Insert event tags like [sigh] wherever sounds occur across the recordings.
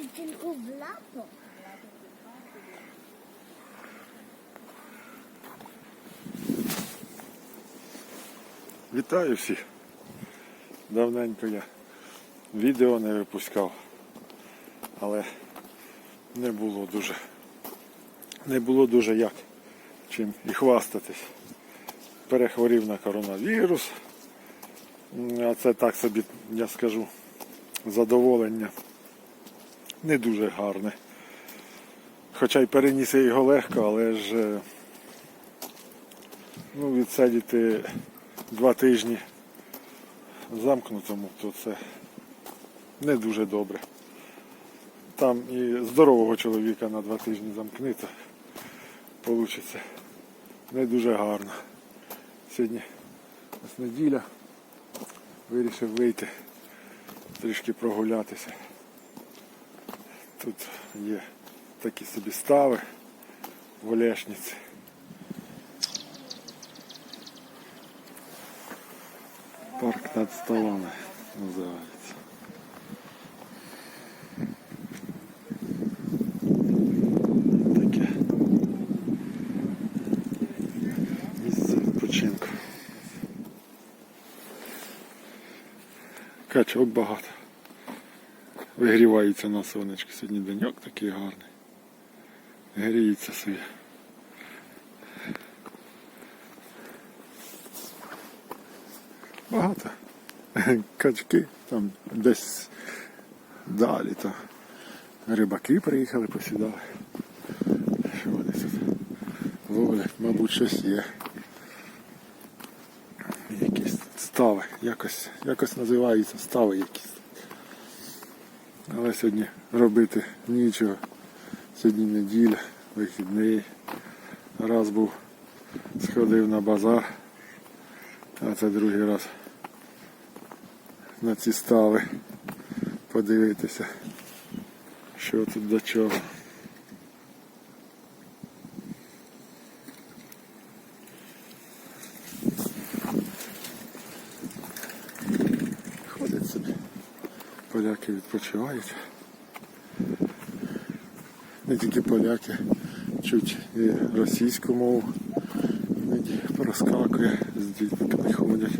Чуть-чуть облапо. Вітаю всіх. Давненько я відео не випускав, але не було дуже. Не було дуже як чим і хвастатись. Перехворів на коронавірус. А це так собі, я скажу, задоволення не дуже гарне. Хоча й переніс я його легко, але ж е, ну, відсидіти два тижні замкнутому, то це не дуже добре. Там і здорового чоловіка на два тижні замкни, то вийде не дуже гарно. Сьогодні ось неділя. Вирішив вийти, трішки прогулятися. Тут є такі собі стави в Олешниці. Парк над столами називається. Таке місце відпочинку. Качок багато. Вигріваються на сонечки. Сьогодні деньок такий гарний. Гріється собі. Багато. Качки там десь далі. То рибаки приїхали, посідали. Що вони тут ловлять? Мабуть, щось є. Якісь стави. Якось, якось називаються стави якісь. Але сьогодні робити нічого. Сьогодні неділя, вихідний. Раз був, сходив на базар. А це другий раз на ці стави подивитися, що тут до чого. Ходять собі, поляки відпочивають. Не тільки поляки, чуть і російську мову. Проскакує, з дітками ходять.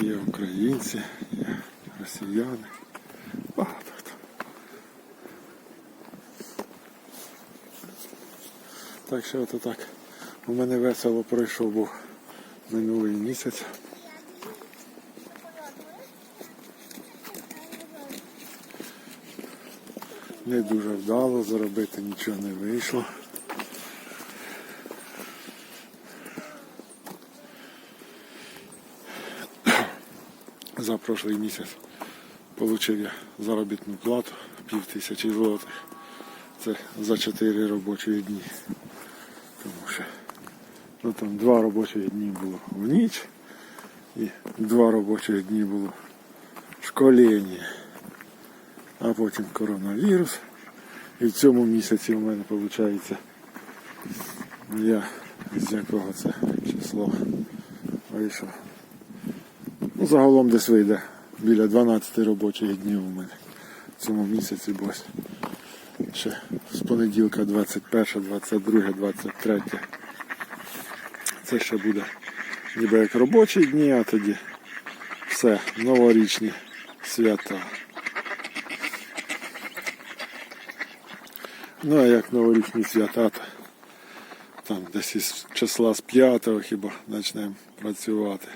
Є українці, є росіяни. Багато хто. Так що ото так. У мене весело пройшов був минулий місяць. Не дуже вдало, заробити нічого не вийшло. За прошлий місяць отримав я заробітну плату пів тисячі злотих. Це за 4 робочі дні. Тому що ну, там два робочі дні було в ніч і два робочі дні було школіння. А потім коронавірус. І в цьому місяці у мене виходить, я з якого це число вийшов. Ну, загалом десь вийде біля 12 робочих днів у мене в цьому місяці, бо ще з понеділка 21, 22, 23. Це ще буде ніби як робочі дні, а тоді все, новорічні свята. Ну а як новорічні свята, то там десь із числа з 5 хіба почнемо працювати.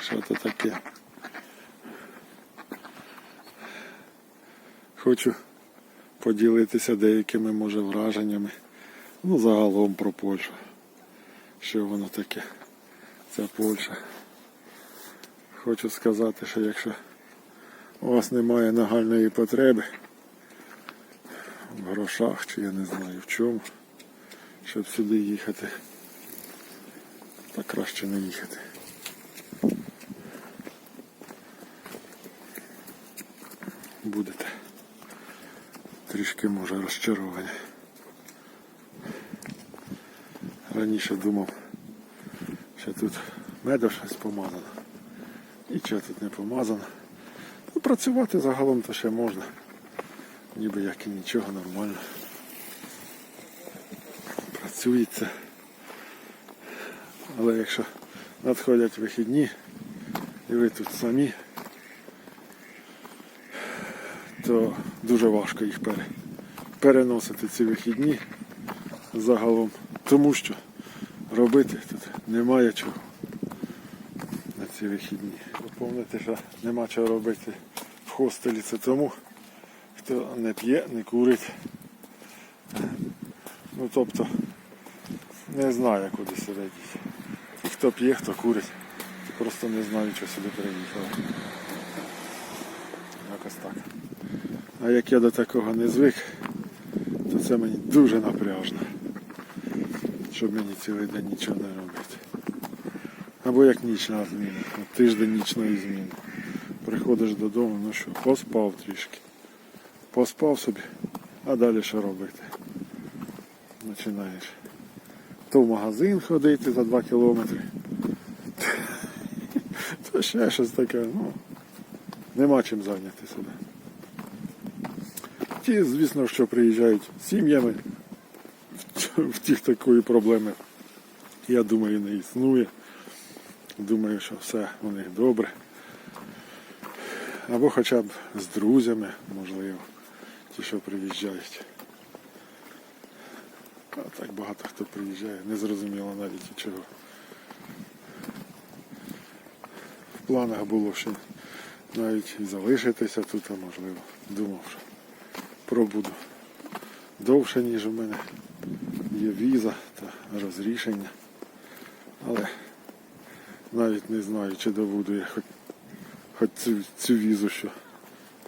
Що то таке? Хочу поділитися деякими може враженнями. Ну, загалом про Польщу. Що воно таке? Ця Польща. Хочу сказати, що якщо у вас немає нагальної потреби в грошах, чи я не знаю в чому, щоб сюди їхати, то краще не їхати. Будете трішки може розчаровані. Раніше думав, що тут медом щось помазано. Нічого тут не помазано. Працювати загалом то ще можна. Ніби як і нічого нормально. Працюється. Але якщо надходять вихідні і ви тут самі, то дуже важко їх пере, переносити ці вихідні загалом. Тому що робити тут немає чого на ці вихідні. Ви Помните, що нема чого робити хостелі. Це тому, хто не п'є, не курить. Ну тобто не знає, куди діти. І хто п'є, хто курить. Просто не знаю, що сюди переїхали. Якось так. А як я до такого не звик, то це мені дуже напряжно. Щоб мені цілий день нічого не робити. Або як нічна зміна. Тиждень нічної зміни. Приходиш додому, ну що, поспав трішки. Поспав собі, а далі що робити? Починаєш. То в магазин ходити за 2 кілометри. [laughs] То ще щось таке, ну. Нема чим зайняти себе. Ті, звісно, що приїжджають сім'ями, в тих такої проблеми, я думаю, не існує. Думаю, що все у них добре. Або хоча б з друзями, можливо, ті, що приїжджають. А так багато хто приїжджає, не зрозуміло навіть і чого. В планах було ще навіть залишитися тут, а можливо. Думав, що пробуду довше, ніж у мене є віза та розрішення. Але навіть не знаю, чи добуду я хоч, хоч цю, цю візу, що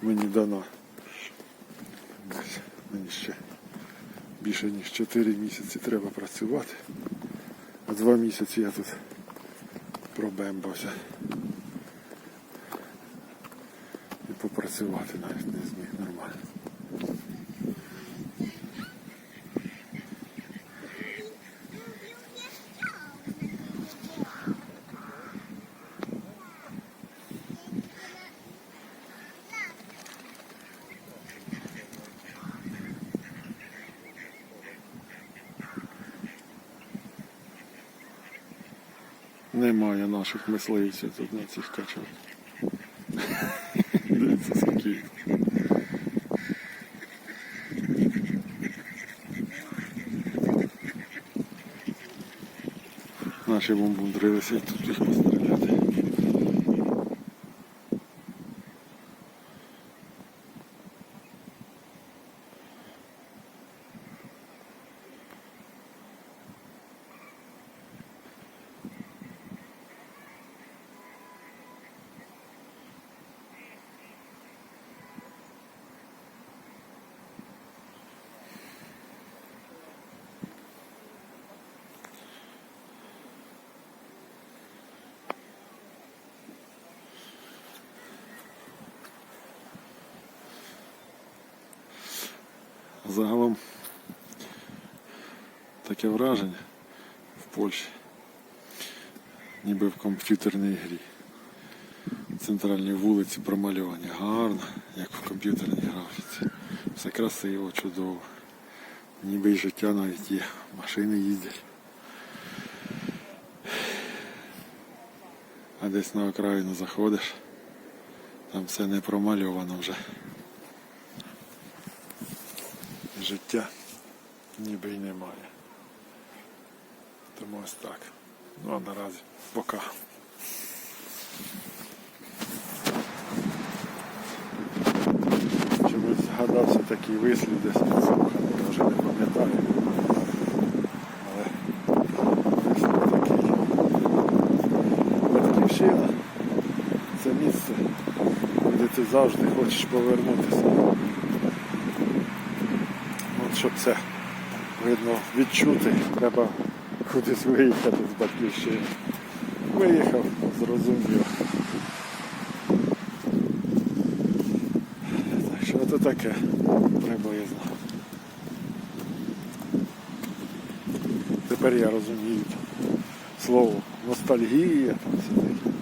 мені дана. Мені ще більше ніж 4 місяці треба працювати. А два місяці я тут пробембався. І попрацювати навіть не зміг нормально. Немає наших мисливців тут на цих качах. [laughs] Дивіться, скільки. Наші бомбундри висять тут їх Загалом таке враження в Польщі, ніби в комп'ютерній грі. Центральні вулиці промальовані гарно, як в комп'ютерній графіці. Все красиво, чудово. Ніби й життя навіть є, машини їздять. А десь на окраїну заходиш, там все не промальовано вже. Життя ніби й немає. Тому ось так. Ну а наразі пока. Чомусь згадався такий вислів десь підслуханий, я вже не пам'ятаю. Але вислів такий. Батьківщина це місце, куди ти завжди хочеш повернутися. Щоб це видно відчути, треба кудись виїхати з батьківщини. Виїхав, зрозумів. Що це таке приблизно. Тепер я розумію слово ностальгія, там все таке.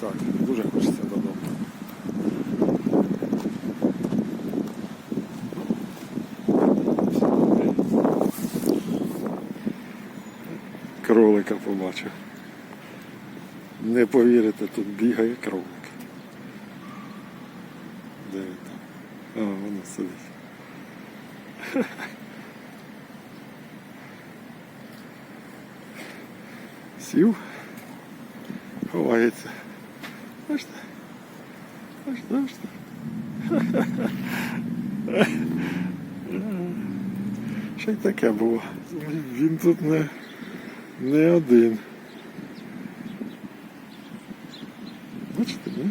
Так, дуже побачив. Не повірите, тут бігає кролик. Де він там? А, воно сидить. Сів, ховається. Бачите? Бачите, бачите? Ще й таке було. Він тут не, не один. Бачите, ні?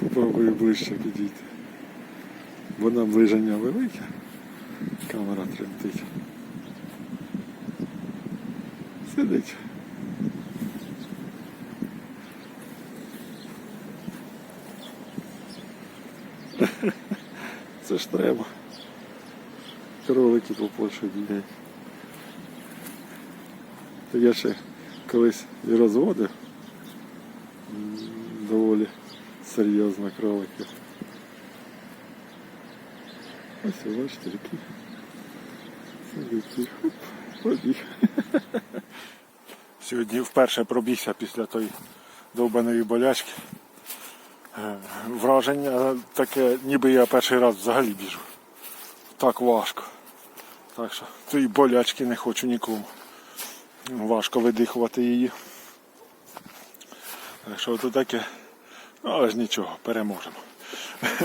Попробую ближче підійти. Бо наближення велике. Камера тремтить. Сидить. [laughs] Це ж треба. Кролики по бігають. Я ще колись і розводив доволі серйозно кроликів. Ось бачите, які. Побіг. Сьогодні вперше пробігся після тої довбаної болячки. Е, Враження таке, ніби я перший раз взагалі біжу. Так важко. Так що тої болячки не хочу нікому. Важко видихувати її. Так що то таке, але ж нічого, переможемо. [laughs]